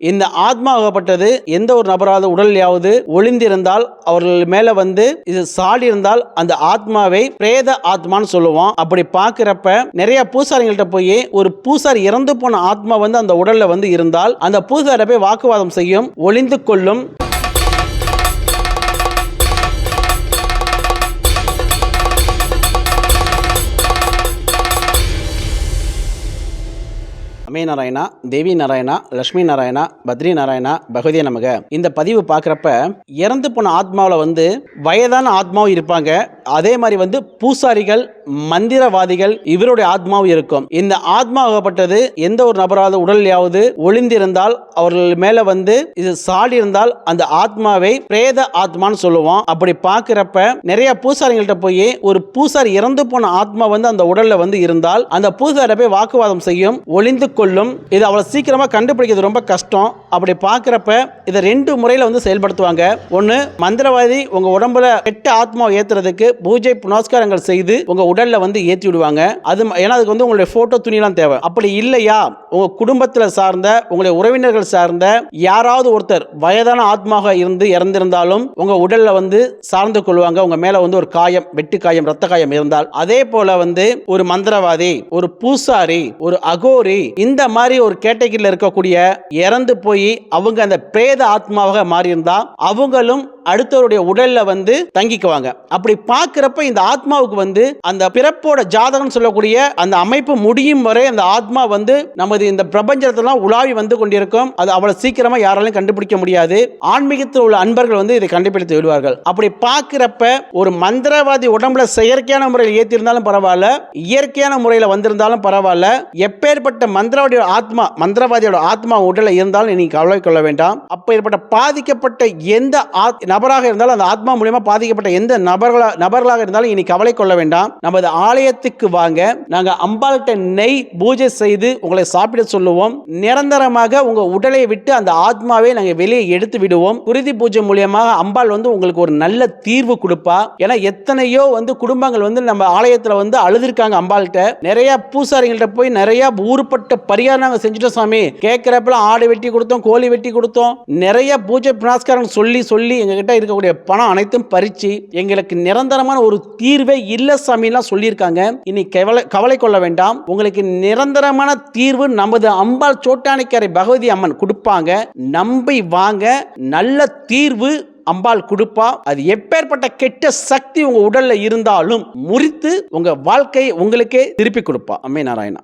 இந்த ஆத்மாகப்பட்டது எந்த ஒரு நபராவது உடலையாவது ஒளிந்திருந்தால் அவர்கள் மேல வந்து இது சாடி இருந்தால் அந்த ஆத்மாவை பிரேத ஆத்மான்னு சொல்லுவோம். அப்படி பாக்குறப்ப நிறைய பூசாரிகள்கிட்ட போய் ஒரு பூசாரி இறந்து போன ஆத்மா வந்து அந்த உடல்ல வந்து இருந்தால் அந்த பூசாரி போய் வாக்குவாதம் செய்யும் ஒளிந்து கொள்ளும். அமே நாராயணா தேவி நாராயணா லட்சுமி நாராயணா பத்ரி நாராயணா பகவதி நமக. இந்த பதிவு பார்க்குறப்ப இறந்து போன ஆத்மாவில் வந்து வயதான ஆத்மாவும் இருப்பாங்க. அதே மாதிரி வந்து பூசாரிகள் மந்திரவாதிகள் இவருடைய ஆத்மாவும் இருக்கும். இந்த ஆத்மாகப்பட்டது எந்த ஒரு நபராவது உடலையாவது ஒளிந்திருந்தால் அவர்கள் மேல வந்து இது சாடி இருந்தால் அந்த ஆத்மாவை பிரேத ஆத்மான்னு சொல்லுவோம். அப்படி பார்க்குறப்ப நிறைய பூசாரிகள்கிட்ட போய் ஒரு பூசாரி இறந்து போன ஆத்மா வந்து அந்த உடல்ல வந்து இருந்தால் அந்த பூசாரி போய் வாக்குவாதம் செய்யும் ஒளிந்து கொள்ளும். இது அவ்வளவு சீக்கிரமா கண்டுபிடிக்கிறது ரொம்ப கஷ்டம். அப்படி பார்க்குறப்ப இதை ரெண்டு முறையில் வந்து செயல்படுத்துவாங்க. ஒன்று மந்திரவாதி உங்க உடம்புல கெட்ட ஆத்மாவை ஏத்துறதுக்கு பூஜை புனஸ்காரங்கள் செய்து உங்க உடல்ல வந்து ஏற்றி விடுவாங்க. அது ம- ஏன்னா அதுக்கு வந்து உங்களுடைய போட்டோ துணியெல்லாம் தேவை. அப்படி இல்லையா? உங்க குடும்பத்தில் சார்ந்த உங்களுடைய உறவினர்கள் சார்ந்த யாராவது ஒருத்தர் வயதான ஆத்மாக இருந்து இறந்திருந்தாலும் உங்க உடல்ல வந்து சார்ந்து கொள்வாங்க. உங்க மேல வந்து ஒரு காயம் வெட்டு காயம் ரத்த காயம் இருந்தால். அதே போல வந்து ஒரு மந்திரவாதி ஒரு பூசாரி ஒரு அகோரி இந்த மாதிரி ஒரு கேட்டகிரியில் இருக்கக்கூடிய இறந்து போய் அவங்க அந்த பிரேத ஆத்மாவாக மாறியிருந்தா அவங்களும் அடுத்தவருடைய உடல்ல வந்து தங்கிக்குவாங்க. அப்படி பார்க்கிறப்ப இந்த ஆத்மாவுக்கு வந்து அந்த பிறப்போட ஜாதகம் சொல்லக்கூடிய அந்த அமைப்பு முடியும் வரை அந்த ஆத்மா வந்து நமது இந்த பிரபஞ்சத்தெல்லாம் உலாவி வந்து கொண்டிருக்கும். அது அவ்வளவு சீக்கிரமா யாராலையும் கண்டுபிடிக்க முடியாது. ஆன்மீகத்தில் உள்ள அன்பர்கள் வந்து இதை கண்டுபிடித்து விடுவார்கள். அப்படி பார்க்கிறப்ப ஒரு மந்திரவாதி உடம்புல செயற்கையான முறையில் ஏற்றிருந்தாலும் பரவாயில்ல இயற்கையான முறையில் வந்திருந்தாலும் பரவாயில்ல எப்பேற்பட்ட மந்திரவாதியோட ஆத்மா மந்திரவாதியோட ஆத்மா உடலை இருந்தாலும் நீங்க கவலை கொள்ள வேண்டாம். அப்பேற்பட்ட பாதிக்கப்பட்ட எந்த ஆத்- நபராக இருந்தாலும் அந்த ஆத்மா மூலியமா பாதிக்கப்பட்ட எந்த நபர்களா நபர்களாக இருந்தாலும் இனி கவலை கொள்ள வேண்டாம். நமது ஆலயத்துக்கு வாங்க. நாங்க அம்பாள்கிட்ட நெய் பூஜை செய்து உங்களை சாப்பிட சொல்லுவோம். நிரந்தரமாக உங்க உடலை விட்டு அந்த ஆத்மாவை நாங்க வெளியே எடுத்து விடுவோம். குருதி பூஜை மூலியமாக அம்பாள் வந்து உங்களுக்கு ஒரு நல்ல தீர்வு கொடுப்பா. ஏன்னா எத்தனையோ வந்து குடும்பங்கள் வந்து நம்ம ஆலயத்துல வந்து அழுதுருக்காங்க அம்பாள்கிட்ட. நிறைய பூசாரிகள்கிட்ட போய் நிறைய ஊருப்பட்ட பரிகாரம் நாங்க செஞ்சுட்டோம் சாமி. கேட்கிறப்பல ஆடு வெட்டி கொடுத்தோம் கோழி வெட்டி கொடுத்தோம். நிறைய பூஜை புனஸ்காரம் சொல்லி சொல்லி எங்ககிட்ட இருக்கக்கூடிய பணம் அனைத்தும் பறிச்சு எங்களுக்கு நிரந்தரமான ஒரு தீர்வே இல்ல சாமிலாம் சொல்லியிருக்காங்க. இனி கவலை கவலை கொள்ள வேண்டாம். உங்களுக்கு நிரந்தரமான தீர்வு நமது அம்பாள் சோட்டானிக்கரை பகவதி அம்மன் கொடுப்பாங்க. நம்பி வாங்க நல்ல தீர்வு அம்பாள் கொடுப்பா. அது எப்பேற்பட்ட கெட்ட சக்தி உங்க உடல்ல இருந்தாலும் முறித்து உங்க வாழ்க்கையை உங்களுக்கே திருப்பி கொடுப்பா. அம்மே நாராயணா.